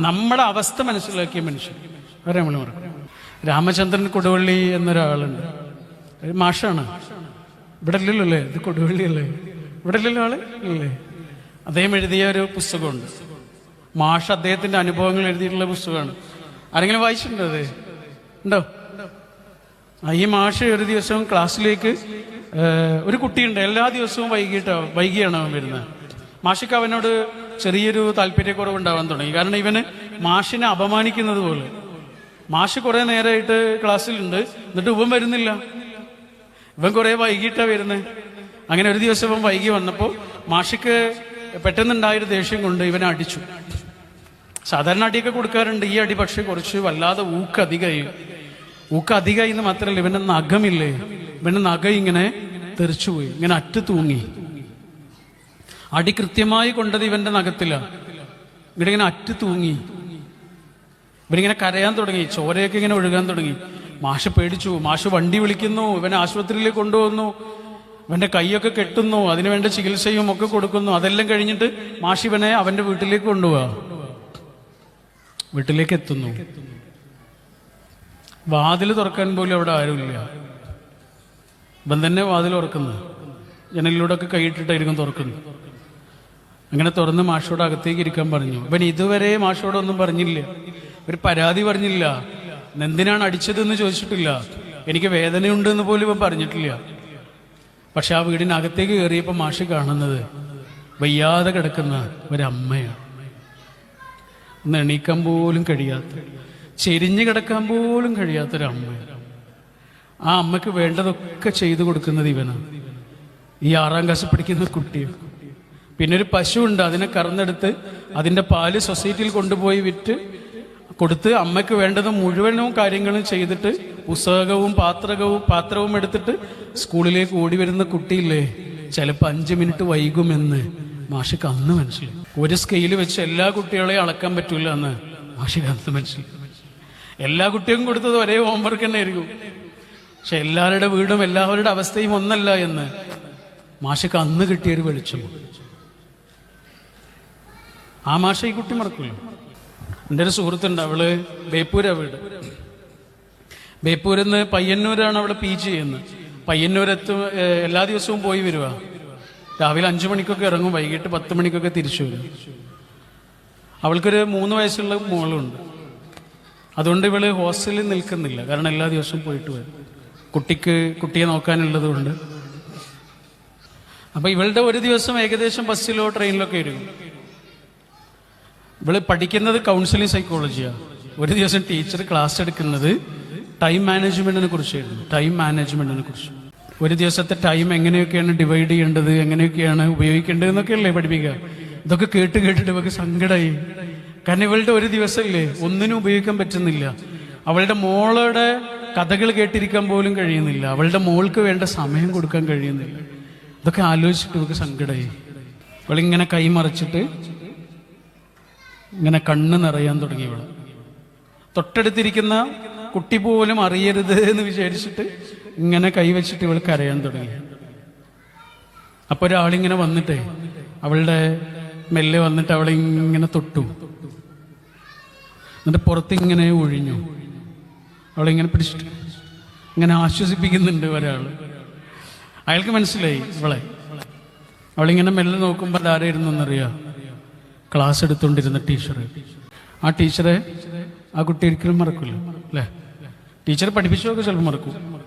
നമ്മുടെ അവസ്ഥ മനസ്സിലാക്കിയ മനുഷ്യൻ. അവരെ നമ്മൾ മറക്കും രാമചന്ദ്രൻ കൊടുവള്ളി എന്നൊരാളുണ്ട്. മാഷാണ്. ഇവിടെ ഇല്ലല്ലോ അല്ലേ ഇത് കൊടുവള്ളി അല്ലേ ഇവിടെ ഇല്ലല്ലോ? ആൾ ഇല്ലേ അദ്ദേഹം എഴുതിയ ഒരു പുസ്തകമുണ്ട്. മാഷ് അദ്ദേഹത്തിന്റെ അനുഭവങ്ങൾ എഴുതിയിട്ടുള്ള പുസ്തകമാണ്. ആരെങ്കിലും വായിച്ചിട്ടുണ്ടോ അത്? ഉണ്ടോ? ഈ മാഷ് ഒരു ദിവസം ക്ലാസ്സിലേക്ക് ഒരു കുട്ടിയുണ്ട്. എല്ലാ ദിവസവും വൈകിട്ടാവും വൈകിയാണ് അവൻ വരുന്നത്. മാഷിക്ക് അവനോട് ചെറിയൊരു താല്പര്യക്കുറവുണ്ടാവാൻ തുടങ്ങി. കാരണം ഇവന് മാഷിനെ അപമാനിക്കുന്നത് പോലെ. മാഷ് കുറെ നേരമായിട്ട് ക്ലാസ്സിലുണ്ട്. എന്നിട്ട് ഇവൻ വരുന്നില്ല. ഇവൻ കുറെ വൈകിട്ടാ വരുന്നത് അങ്ങനെ ഒരു ദിവസം ഇവൻ വൈകി വന്നപ്പോൾ മാഷിക്ക് പെട്ടെന്നുണ്ടായൊരു ദേഷ്യം കൊണ്ട് ഇവനെ അടിച്ചു. സാധാരണ അടിയൊക്കെ കൊടുക്കാറുണ്ട്. ഈ അടി പക്ഷെ കുറച്ച് വല്ലാതെ ഊക്ക് അധികമായി ഊക്ക് അധികമായി എന്ന് മാത്രമല്ല ഇവന്റെ നഖമില്ലേ? ഇവന്റെ നഖ ഇങ്ങനെ തെറിച്ചുപോയി. ഇങ്ങനെ അറ്റ് തൂങ്ങി. അടി കൃത്യമായി കൊണ്ടത് ഇവന്റെ നഖത്തിലാണ് ഇവിടെ ഇങ്ങനെ അറ്റ് തൂങ്ങി. ഇവനിങ്ങനെ കരയാൻ തുടങ്ങി. ചോരയൊക്കെ ഇങ്ങനെ ഒഴുകാൻ തുടങ്ങി. മാഷ് പേടിച്ചു. മാഷ് വണ്ടി വിളിക്കുന്നു. ഇവനെ ആശുപത്രിയിലേക്ക് കൊണ്ടുവന്നു. ഇവന്റെ കൈയൊക്കെ കെട്ടുന്നു. അതിനുവേണ്ട ചികിത്സയും ഒക്കെ കൊടുക്കുന്നു. അതെല്ലാം കഴിഞ്ഞിട്ട് മാഷ് ഇവനെ അവന്റെ വീട്ടിലേക്ക് കൊണ്ടുപോവാ. വീട്ടിലേക്ക് എത്തുന്നു. വാതിൽ തുറക്കാൻ പോലും അവിടെ ആരുമില്ല. ഇവൻ തന്നെ വാതിൽ തുറക്കുന്നു. ജനലിലൂടെ ഒക്കെ കൈയിട്ടിട്ടായിരിക്കും തുറക്കുന്നത്. അങ്ങനെ തുറന്ന് മാഷോട് അകത്തേക്ക് ഇരിക്കാൻ പറഞ്ഞു. ഇവൻ ഇതുവരെ മാഷോടൊന്നും പറഞ്ഞില്ല. ഒരു പരാതി പറഞ്ഞില്ല. എന്തിനാണ് അടിച്ചതെന്ന് ചോദിച്ചിട്ടില്ല. എനിക്ക് വേദനയുണ്ട് എന്ന് പോലും ഇവൻ പറഞ്ഞിട്ടില്ല. പക്ഷെ ആ വീടിനകത്തേക്ക് കയറിയപ്പോൾ മാഷ് കാണുന്നത് വയ്യാതെ കിടക്കുന്ന ഒരമ്മയാണ്. ഒന്ന് എണീക്കാൻ പോലും കഴിയാത്ത ചെരിഞ്ഞു കിടക്കാൻ പോലും കഴിയാത്തൊരമ്മ ആ അമ്മയ്ക്ക് വേണ്ടതൊക്കെ ചെയ്തു കൊടുക്കുന്നത് ഇവനാണ്. ഈ ആറാം ക്ലാസ് പഠിക്കുന്ന കുട്ടി പിന്നെ ഒരു പശുവുണ്ട് അതിനെ കറന്നെടുത്ത് അതിന്റെ പാൽ സൊസൈറ്റിയിൽ കൊണ്ടുപോയി വിറ്റ് കൊടുത്ത് അമ്മയ്ക്ക് വേണ്ടത് മുഴുവനും കാര്യങ്ങളും ചെയ്തിട്ട് പുസ്തകവും പാത്രകവും പാത്രവും എടുത്തിട്ട് സ്കൂളിലേക്ക് ഓടി വരുന്ന കുട്ടിയില്ലേ? ചിലപ്പോൾ അഞ്ച് മിനിറ്റ് വൈകുമെന്ന്. മാഷിക്ക് അന്ന് മനസ്സിലായി. ഒരു സ്കെയിൽ വെച്ച് എല്ലാ കുട്ടികളെയും അളക്കാൻ പറ്റൂല എന്ന് മാഷിക്ക് അന്ന് മനസ്സിലായി. എല്ലാ കുട്ടികൾക്കും കൊടുത്തത് ഒരേ ഹോംവർക്ക് തന്നെ ആയിരിക്കും. പക്ഷെ എല്ലാവരുടെ വീടും എല്ലാവരുടെ അവസ്ഥയും ഒന്നല്ല എന്ന്. മാഷിക്ക് അന്ന് കിട്ടിയൊരു വെളിച്ചം. ആ മാഷ ഈ കുട്ടി മറക്കില്ല എന്റെ ഒരു സുഹൃത്തുണ്ട് അവൾ ബേപ്പൂരാ വീട്. ബേപ്പൂരിൽ നിന്ന് പയ്യന്നൂരാണ് അവൾ പി ജി ചെയ്യുന്നത് പയ്യന്നൂരത്ത് എല്ലാ ദിവസവും പോയി വരുക രാവിലെ അഞ്ചു മണിക്കൊക്കെ ഇറങ്ങും വൈകിട്ട് പത്ത് മണിക്കൊക്കെ തിരിച്ചു വരും. അവൾക്കൊരു മൂന്ന് വയസ്സുള്ള മോളുണ്ട്. അതുകൊണ്ട് ഇവൾ ഹോസ്റ്റലിൽ നിൽക്കുന്നില്ല കാരണം എല്ലാ ദിവസവും പോയിട്ട് വരും. കുട്ടിക്ക് കുട്ടിയെ നോക്കാനുള്ളത് കൊണ്ട് അപ്പൊ ഇവളുടെ ഒരു ദിവസം ഏകദേശം ബസ്സിലോ ട്രെയിനിലോ ഇരിക്കും ഇവൾ പഠിക്കുന്നത് കൗൺസിലിംഗ് സൈക്കോളജിയാണ് ഒരു ദിവസം ടീച്ചർ ക്ലാസ് എടുക്കുന്നത് ടൈം മാനേജ്മെന്റിനെ കുറിച്ചായിരുന്നു. ടൈം മാനേജ്മെന്റിനെ കുറിച്ച്. ഒരു ദിവസത്തെ ടൈം എങ്ങനെയൊക്കെയാണ് ഡിവൈഡ് ചെയ്യേണ്ടത് എങ്ങനെയൊക്കെയാണ് ഉപയോഗിക്കേണ്ടത് എന്നൊക്കെയല്ലേ പഠിപ്പിക്കുക ഇതൊക്കെ കേട്ട് കേട്ടിട്ട് ഇവക്ക് സങ്കടമായി കാരണം ഇവളുടെ ഒരു ദിവസമില്ലേ ഒന്നിനും ഉപയോഗിക്കാൻ പറ്റുന്നില്ല. അവളുടെ മോളുടെ കഥകൾ കേട്ടിരിക്കാൻ പോലും കഴിയുന്നില്ല. അവളുടെ മോൾക്ക് വേണ്ട സമയം കൊടുക്കാൻ കഴിയുന്നില്ല. ഇതൊക്കെ ആലോചിച്ചിട്ട് ഇവക്ക് സങ്കടമായി അവളിങ്ങനെ കൈമറിച്ചിട്ട് ഇങ്ങനെ കണ്ണ് നിറയാൻ തുടങ്ങി തൊട്ടടുത്തിരിക്കുന്ന കുട്ടി പോലും അറിയരുത് എന്ന് വിചാരിച്ചിട്ട് ഇങ്ങനെ കൈവച്ചിട്ട് ഇവൾ കരയാൻ തുടങ്ങി. അപ്പൊ ഒരാളിങ്ങനെ വന്നിട്ടേ അവളുടെ മെല്ലെ വന്നിട്ട് അവളെ ഇങ്ങനെ തൊട്ടു. എന്നിട്ട് പുറത്തിങ്ങനെ ഒഴിഞ്ഞു. അവളിങ്ങനെ പിടിച്ചിട്ട് ഇങ്ങനെ ആശ്വസിപ്പിക്കുന്നുണ്ട് ഒരാൾ അയാൾക്ക് മനസ്സിലായി ഇവളെ. അവളിങ്ങനെ മെല്ലെ നോക്കുമ്പോൾ ആരായിരുന്നു എന്നറിയാം. ക്ലാസ് എടുത്തുകൊണ്ടിരുന്ന ടീച്ചർ ആ ടീച്ചറെ ആ കുട്ടി ഒരിക്കലും മറക്കില്ല അല്ലേ? ടീച്ചർ പഠിപ്പിച്ചതൊക്കെ ചിലപ്പോൾ മറക്കും.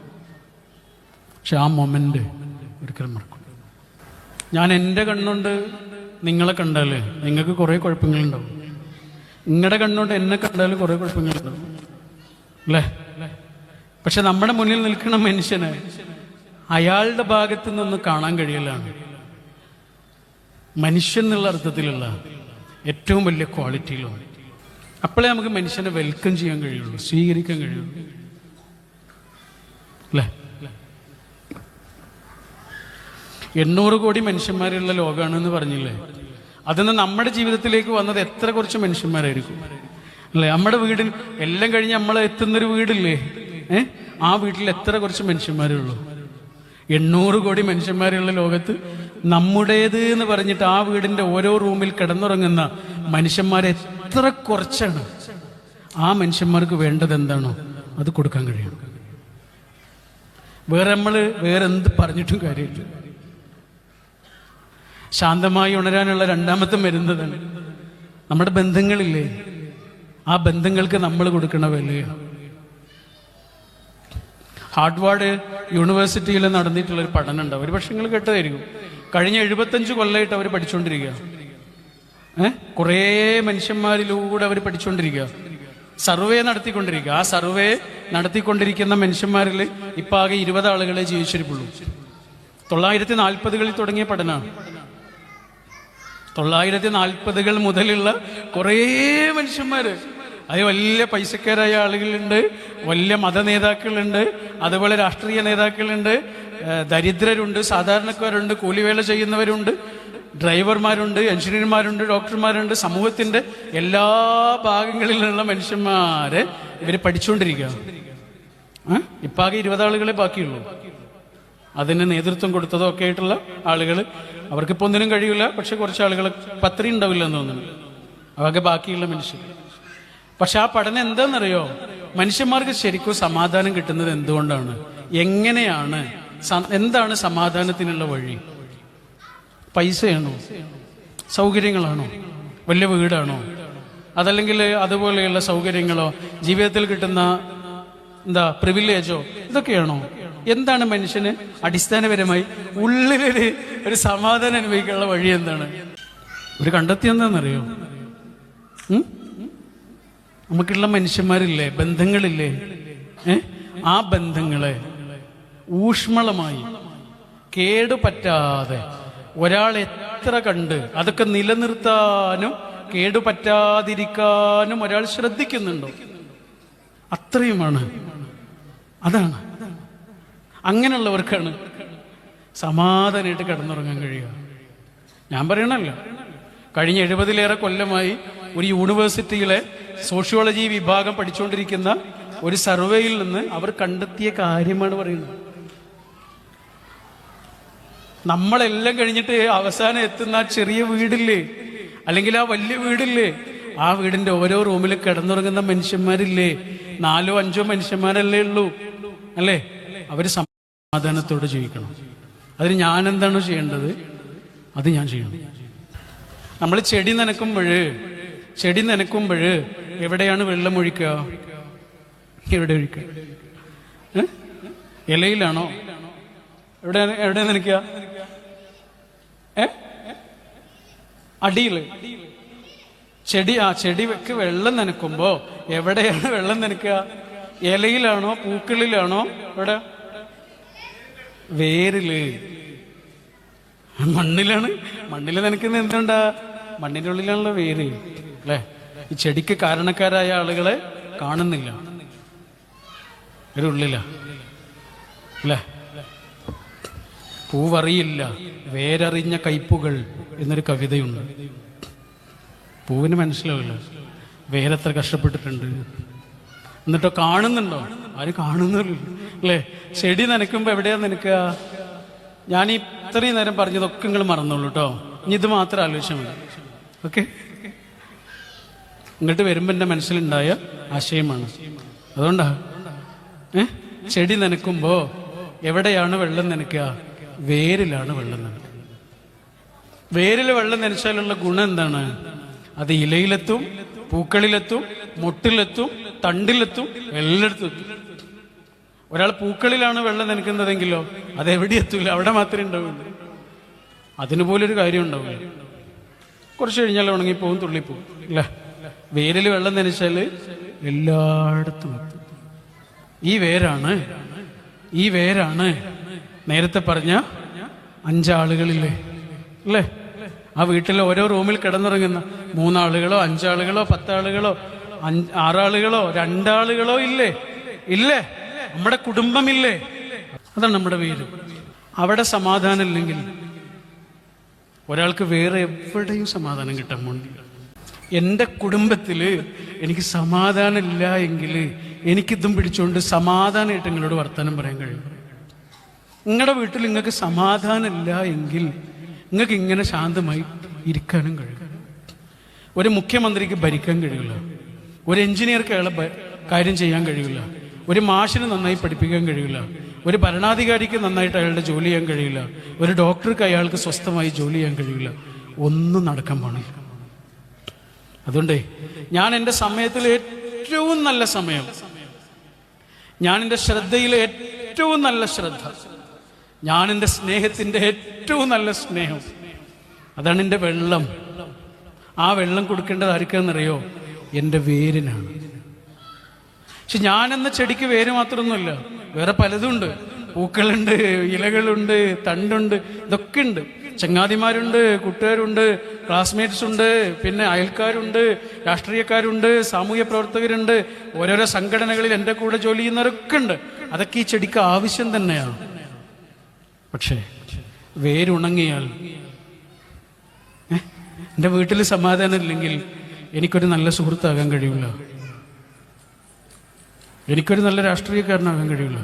പക്ഷെ ആ മൊമെന്റ് ഒരിക്കലും മറക്കും. ഞാൻ എന്റെ കണ്ണുകൊണ്ട് നിങ്ങളെ കണ്ടാലേ നിങ്ങൾക്ക് കുറേ കുഴപ്പങ്ങളുണ്ടാവും. നിങ്ങളുടെ കണ്ണുകൊണ്ട് എന്നെ കണ്ടാലും കുറേ കുഴപ്പങ്ങളുണ്ടാവും. അല്ലേ? പക്ഷെ നമ്മുടെ മുന്നിൽ നിൽക്കുന്ന മനുഷ്യനെ അയാളുടെ ഭാഗത്തു നിന്ന് കാണാൻ കഴിയലാണ്. മനുഷ്യൻ എന്നുള്ള അർത്ഥത്തിലുള്ള ഏറ്റവും വലിയ ക്വാളിറ്റിയിലാണ് അപ്പോഴേ നമുക്ക് മനുഷ്യനെ വെൽക്കം ചെയ്യാൻ കഴിയുള്ളൂ സ്വീകരിക്കാൻ കഴിയുള്ളൂ. അല്ലേ? എണ്ണൂറ് കോടി മനുഷ്യന്മാരുള്ള ലോകമാണെന്ന് പറഞ്ഞില്ലേ? അതിന്ന് നമ്മുടെ ജീവിതത്തിലേക്ക് വന്നത് എത്ര കുറച്ച് മനുഷ്യന്മാരായിരിക്കും? അല്ലേ? നമ്മുടെ വീടിൽ എല്ലാം കഴിഞ്ഞ് നമ്മൾ എത്തുന്നൊരു വീടില്ലേ? ഏ? ആ വീട്ടിൽ എത്ര കുറച്ച് മനുഷ്യന്മാരേ ഉള്ളൂ എണ്ണൂറ് കോടി മനുഷ്യന്മാരുള്ള ലോകത്ത് നമ്മുടേത് എന്ന് പറഞ്ഞിട്ട് ആ വീടിന്റെ ഓരോ റൂമിൽ കിടന്നുറങ്ങുന്ന മനുഷ്യന്മാരെ എത്ര കുറച്ചാണ്? ആ മനുഷ്യന്മാർക്ക് വേണ്ടത് എന്താണോ അത് കൊടുക്കാൻ കഴിയണം. വേറെ നമ്മൾ വേറെ എന്ത് പറഞ്ഞിട്ടും കാര്യമില്ല. ശാന്തമായി ഉണരാനുള്ള രണ്ടാമത്തെ മരുന്നതാണ് നമ്മുടെ ബന്ധങ്ങളില്ലേ? ആ ബന്ധങ്ങൾക്ക് നമ്മൾ കൊടുക്കണ വിലയാണ് ഹാർഡ്വാർഡ് യൂണിവേഴ്സിറ്റിയിൽ നടന്നിട്ടുള്ള ഒരു പഠനം ഉണ്ടാവും ഒരു പക്ഷേ നിങ്ങൾ കേട്ടതായിരിക്കും. കഴിഞ്ഞ എഴുപത്തഞ്ച് കൊല്ലമായിട്ട് അവർ പഠിച്ചുകൊണ്ടിരിക്കുക ഏഹ് കുറേ മനുഷ്യന്മാരിലൂടെ അവർ പഠിച്ചുകൊണ്ടിരിക്കുക സർവേ നടത്തിക്കൊണ്ടിരിക്കുക ആ സർവേ നടത്തിക്കൊണ്ടിരിക്കുന്ന മനുഷ്യന്മാരിൽ ഇപ്പം ആകെ ഇരുപത് ആളുകളെ ജീവിച്ചിരിപ്പുള്ളൂ. തൊള്ളായിരത്തി നാൽപ്പതുകളിൽ തുടങ്ങിയ പഠനമാണ് തൊള്ളായിരത്തി നാൽപ്പതുകൾ മുതലുള്ള കുറേ മനുഷ്യന്മാര്. അത് വലിയ പൈസക്കാരായ ആളുകളുണ്ട് വലിയ മത നേതാക്കളുണ്ട് അതുപോലെ രാഷ്ട്രീയ നേതാക്കളുണ്ട് ദരിദ്രരുണ്ട് സാധാരണക്കാരുണ്ട് കൂലിവേല ചെയ്യുന്നവരുണ്ട് ഡ്രൈവർമാരുണ്ട് എഞ്ചിനീയർമാരുണ്ട് ഡോക്ടർമാരുണ്ട് സമൂഹത്തിന്റെ എല്ലാ ഭാഗങ്ങളിലുള്ള മനുഷ്യന്മാരെ ഇവർ പഠിച്ചുകൊണ്ടിരിക്കുക. ഇപ്പം ആകെ ഇരുപതാളുകളെ ബാക്കിയുള്ളൂ. അതിന് നേതൃത്വം കൊടുത്തതോ ഒക്കെ ആയിട്ടുള്ള ആളുകൾ അവർക്കിപ്പോൾ ഒന്നിനും കഴിയില്ല പക്ഷെ കുറച്ച് ആളുകൾ പത്രി ഉണ്ടാവില്ല എന്ന് തോന്നുന്നു. അവർക്ക് ബാക്കിയുള്ള മനുഷ്യർ. പക്ഷെ ആ പഠനം എന്താണെന്നറിയോ മനുഷ്യന്മാർക്ക് ശരിക്കും സമാധാനം കിട്ടുന്നത് എന്തുകൊണ്ടാണ്? എങ്ങനെയാണ്? എന്താണ് സമാധാനത്തിനുള്ള വഴി? പൈസയാണോ? സൗകര്യങ്ങളാണോ? വലിയ വീടാണോ? അതല്ലെങ്കിൽ അതുപോലെയുള്ള സൗകര്യങ്ങളോ ജീവിതത്തിൽ കിട്ടുന്ന എന്താ പ്രിവിലേജോ ഇതൊക്കെയാണോ? എന്താണ് മനുഷ്യന് അടിസ്ഥാനപരമായി ഉള്ളിലൊരു ഒരു സമാധാനം അനുഭവിക്കാനുള്ള വഴി എന്താണ്? ഒരു കണ്ടെത്തി എന്താണെന്നറിയോ? നമുക്കുള്ള മനുഷ്യന്മാരില്ലേ? ബന്ധങ്ങളില്ലേ? ഏ? ആ ബന്ധങ്ങളെ ഊഷ്മളമായി. കേടുപറ്റാതെ. ഒരാൾ എത്ര കണ്ട് അതൊക്കെ നിലനിർത്താനും കേടുപറ്റാതിരിക്കാനും ഒരാൾ ശ്രദ്ധിക്കുന്നുണ്ടോ? അത്രയുമാണ്. അതാണ്. അങ്ങനെയുള്ളവർക്കാണ് സമാധാനമായിട്ട് കിടന്നുറങ്ങാൻ കഴിയുക. ഞാൻ പറയണല്ല. കഴിഞ്ഞ എഴുപതിലേറെ കൊല്ലമായി ഒരു യൂണിവേഴ്സിറ്റിയിലെ സോഷ്യോളജി വിഭാഗം പഠിച്ചുകൊണ്ടിരിക്കുന്ന ഒരു സർവേയിൽ നിന്ന് അവർ കണ്ടെത്തിയ കാര്യമാണ് പറയുന്നത്. നമ്മളെല്ലാം കഴിഞ്ഞിട്ട് അവസാനം എത്തുന്ന ആ ചെറിയ വീടില്ലേ? അല്ലെങ്കിൽ ആ വലിയ വീടില്ലേ? ആ വീടിന്റെ ഓരോ റൂമിൽ കിടന്നുറങ്ങുന്ന മനുഷ്യന്മാരില്ലേ? നാലോ അഞ്ചോ മനുഷ്യന്മാരല്ലേ ഉള്ളൂ. അല്ലേ? അവർ സമാധാനത്തോടെ ജീവിക്കണം. അതിന് ഞാൻ എന്താണ് ചെയ്യേണ്ടത്? അത് ഞാൻ ചെയ്യണം. നമ്മൾ ചെടി നനക്കുമ്പോൾ ചെടി നനക്കുമ്പോൾ എവിടെയാണ് വെള്ളം ഒഴിക്കുക? എവിടെ ഒഴിക്കുക? ഇലയിലാണോ? എവിടെയാണ് എവിടെ നനയ്ക്കുക? ഏ? അടിയിൽ ചെടി ആ ചെടി വെക്ക് വെള്ളം നനക്കുമ്പോ എവിടെയാണ് വെള്ളം നനക്കുക? ഇലയിലാണോ പൂക്കളിലാണോ? എവിടെ? വേരിൽ. മണ്ണിലാണ്. മണ്ണിൽ നനക്കുന്ന എന്തുണ്ടാ മണ്ണിന്റെ ഉള്ളിലാണല്ലോ വേര്. അല്ലേ? ഈ ചെടിക്ക് കാരണക്കാരായ ആളുകളെ കാണുന്നില്ല. ഒരു ഉള്ളില. അല്ലേ? പൂവറിയില്ല വേരറിഞ്ഞ കയ്പുകൾ എന്നൊരു കവിതയുണ്ട്. പൂവിന് മനസ്സിലാവില്ല. വേരെത്ര കഷ്ടപ്പെട്ടിട്ടുണ്ട്. എന്നിട്ടോ കാണുന്നുണ്ടോ? ആരും കാണുന്നില്ല. അല്ലേ? ചെടി നനയ്ക്കുമ്പോൾ എവിടെയാ നനക്കുക ഞാൻ ഈ ഇത്രയും നേരം പറഞ്ഞതൊക്കെ നിങ്ങൾ മറന്നോളൂ കേട്ടോ ഇനി ഇത് മാത്രം ആലോചിച്ചാൽ മതി. ഓക്കെ? ഇങ്ങോട്ട് വരുമ്പോ എന്റെ മനസ്സിലുണ്ടായ ആശയമാണ്. അതുകൊണ്ടാ ഏ? ചെടി നനയ്ക്കുമ്പോൾ എവിടെയാണ് വെള്ളം നനയ്ക്കുക? വേരിലാണ് വെള്ളം നനയ്ക്കുക വേരിൽ വെള്ളം നനച്ചാലുള്ള ഗുണം എന്താണ്? അത് ഇലയിലെത്തും പൂക്കളിലെത്തും മുട്ടിലെത്തും തണ്ടിലെത്തും എല്ലായിടത്തും എത്തും. ഒരാൾ പൂക്കളിലാണ് വെള്ളം നനയ്ക്കുന്നതെങ്കിലോ അത് എവിടെ എത്തൂല? അവിടെ മാത്രമേ ഉണ്ടാവുള്ളൂ. അതിന് പോലൊരു കാര്യം ഉണ്ടാവില്ല. കുറച്ച് കഴിഞ്ഞാൽ ഉണങ്ങിപ്പോവും തുള്ളിപ്പോവും. ഇല്ല. വേരിൽ വെള്ളം നനച്ചാൽ എല്ലായിടത്തും എത്തും. ഈ വേരാണ് ഈ വേരാണ് നേരത്തെ പറഞ്ഞ അഞ്ചാളുകളില്ലേ? അല്ലേ? ആ വീട്ടിലെ ഓരോ റൂമിൽ കിടന്നിറങ്ങുന്ന മൂന്നാളുകളോ അഞ്ചാളുകളോ പത്താളുകളോ അഞ്ച് ആറാളുകളോ രണ്ടാളുകളോ ഇല്ലേ? ഇല്ലേ? നമ്മുടെ കുടുംബമില്ലേ? അതാണ് നമ്മുടെ വീട്. അവിടെ സമാധാനം ഇല്ലെങ്കിൽ ഒരാൾക്ക് വേറെ എവിടെയും സമാധാനം കിട്ടാൻ പോണില്ല. എന്റെ കുടുംബത്തിൽ എനിക്ക് സമാധാനം ഇല്ല എങ്കിൽ എനിക്കിതും പിടിച്ചുകൊണ്ട് സമാധാനമായിട്ട് നിങ്ങളോട് വർത്തമാനം പറയാൻ കഴിയും. നിങ്ങളുടെ വീട്ടിൽ നിങ്ങൾക്ക് സമാധാനം ഇല്ല എങ്കിൽ നിങ്ങൾക്ക് ഇങ്ങനെ ശാന്തമായി ഇരിക്കാനും കഴിയും. ഒരു മുഖ്യമന്ത്രിക്ക് ഭരിക്കാൻ കഴിയില്ല. ഒരു എഞ്ചിനീയർക്ക് അയാളെ കാര്യം ചെയ്യാൻ കഴിയില്ല. ഒരു മാഷിന് നന്നായി പഠിപ്പിക്കാൻ കഴിയില്ല. ഒരു ഭരണാധികാരിക്ക് നന്നായിട്ട് അയാളുടെ ജോലി ചെയ്യാൻ കഴിയില്ല. ഒരു ഡോക്ടർക്ക് അയാൾക്ക് സ്വസ്ഥമായി ജോലി ചെയ്യാൻ കഴിയില്ല. ഒന്നും നടക്കാൻ പാടില്ല. അതുകൊണ്ടേ ഞാൻ എന്റെ സമയത്തിൽ ഏറ്റവും നല്ല സമയം ഞാൻ എന്റെ ശ്രദ്ധയിൽ ഏറ്റവും നല്ല ശ്രദ്ധ ഞാൻ എന്റെ സ്നേഹത്തിന്റെ ഏറ്റവും നല്ല സ്നേഹം. അതാണ് എന്റെ വെള്ളം. ആ വെള്ളം കൊടുക്കേണ്ടത് ആർക്കെന്നറിയോ എന്റെ വേരിനാണ്. പക്ഷെ ഞാനെന്ന ചെടിക്ക് വേര് മാത്രമൊന്നുമില്ല വേറെ പലതുണ്ട്. പൂക്കളുണ്ട് ഇലകളുണ്ട് തണ്ടുണ്ട് ഇതൊക്കെ ഉണ്ട് ചങ്ങാതിമാരുണ്ട് കൂട്ടുകാരുണ്ട് ക്ലാസ്മേറ്റ്സ് ഉണ്ട് പിന്നെ അയൽക്കാരുണ്ട് രാഷ്ട്രീയക്കാരുണ്ട് സാമൂഹ്യ പ്രവർത്തകരുണ്ട്. ഓരോരോ സംഘടനകളിൽ എന്റെ കൂടെ ജോലി ചെയ്യുന്നവരൊക്കെ ഉണ്ട് അതൊക്കെ ഈ ചെടിക്ക് ആവശ്യം തന്നെയാണ്. പക്ഷേ വേരുണങ്ങിയാൽ? എന്റെ വീട്ടിൽ സമാധാനം ഇല്ലെങ്കിൽ എനിക്കൊരു നല്ല സുഹൃത്താകാൻ കഴിയില്ല എനിക്കൊരു നല്ല രാഷ്ട്രീയക്കാരനാകാൻ കഴിയില്ല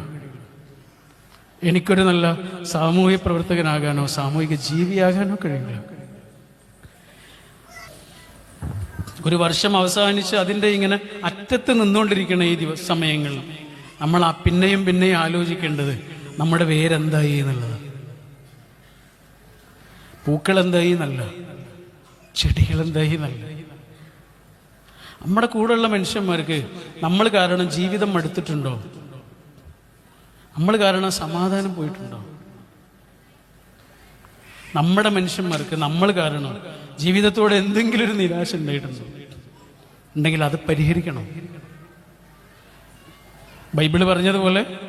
എനിക്കൊരു നല്ല സാമൂഹിക പ്രവർത്തകനാകാനോ സാമൂഹിക ജീവിയാകാനോ കഴിയില്ല ഒരു വർഷം അവസാനിച്ച് അതിന്റെ ഇങ്ങനെ അറ്റത്ത് നിന്നുകൊണ്ടിരിക്കുന്ന ഈ ദിവസ സമയങ്ങളിൽ നമ്മൾ ആ പിന്നെയും പിന്നെയും ആലോചിക്കേണ്ടത് നമ്മുടെ വേരെന്തായി എന്നുള്ളത്? പൂക്കൾ എന്തായി എന്നല്ല. ചെടികൾ എന്തായി എന്നല്ല. നമ്മുടെ കൂടെയുള്ള മനുഷ്യന്മാർക്ക് നമ്മൾ കാരണം ജീവിതം എടുത്തിട്ടുണ്ടോ നമ്മൾ കാരണം സമാധാനം പോയിട്ടുണ്ടോ? നമ്മുടെ മനുഷ്യന്മാർക്ക് നമ്മൾ കാരണം ജീവിതത്തോടെ എന്തെങ്കിലും ഒരു നിരാശ ഉണ്ടായിട്ടുണ്ടോ? ഉണ്ടെങ്കിൽ അത് പരിഹരിക്കണം. ബൈബിൾ പറഞ്ഞതുപോലെ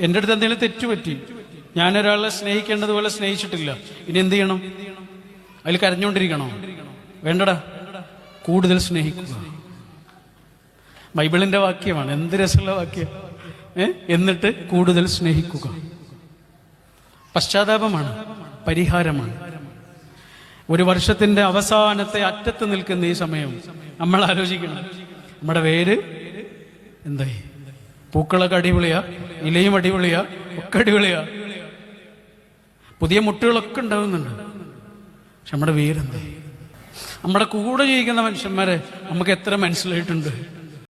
എന്റെ അടുത്ത് എന്തെങ്കിലും തെറ്റുപറ്റി ഞാൻ ഒരാളെ സ്നേഹിക്കേണ്ടതുപോലെ സ്നേഹിച്ചിട്ടില്ല. ഇനി എന്ത് ചെയ്യണം? അതിൽ കരഞ്ഞുകൊണ്ടിരിക്കണോ? വേണ്ടടാ. കൂടുതൽ സ്നേഹിക്കുക. ബൈബിളിന്റെ വാക്യമാണ്. എന്ത് രസമുള്ള വാക്യം? ഏ? എന്നിട്ട് കൂടുതൽ സ്നേഹിക്കുക. പശ്ചാത്താപമാണ്. പരിഹാരമാണ്. ഒരു വർഷത്തിന്റെ അവസാനത്തെ അറ്റത്ത് നിൽക്കുന്ന ഈ സമയം നമ്മൾ ആലോചിക്കണം. നമ്മുടെ പേര് എന്തായി? പൂക്കളൊക്കെ അടിപൊളിയാ ഇലയും അടിപൊളിയാ ഒക്കെ അടിപൊളിയാ. പുതിയ മുട്ടുകളൊക്കെ ഉണ്ടാവുന്നുണ്ട്. പക്ഷെ നമ്മുടെ വീരന്തേ? നമ്മുടെ കൂടെ ജീവിക്കുന്ന മനുഷ്യന്മാരെ നമുക്ക് എത്ര മനസ്സിലായിട്ടുണ്ട്.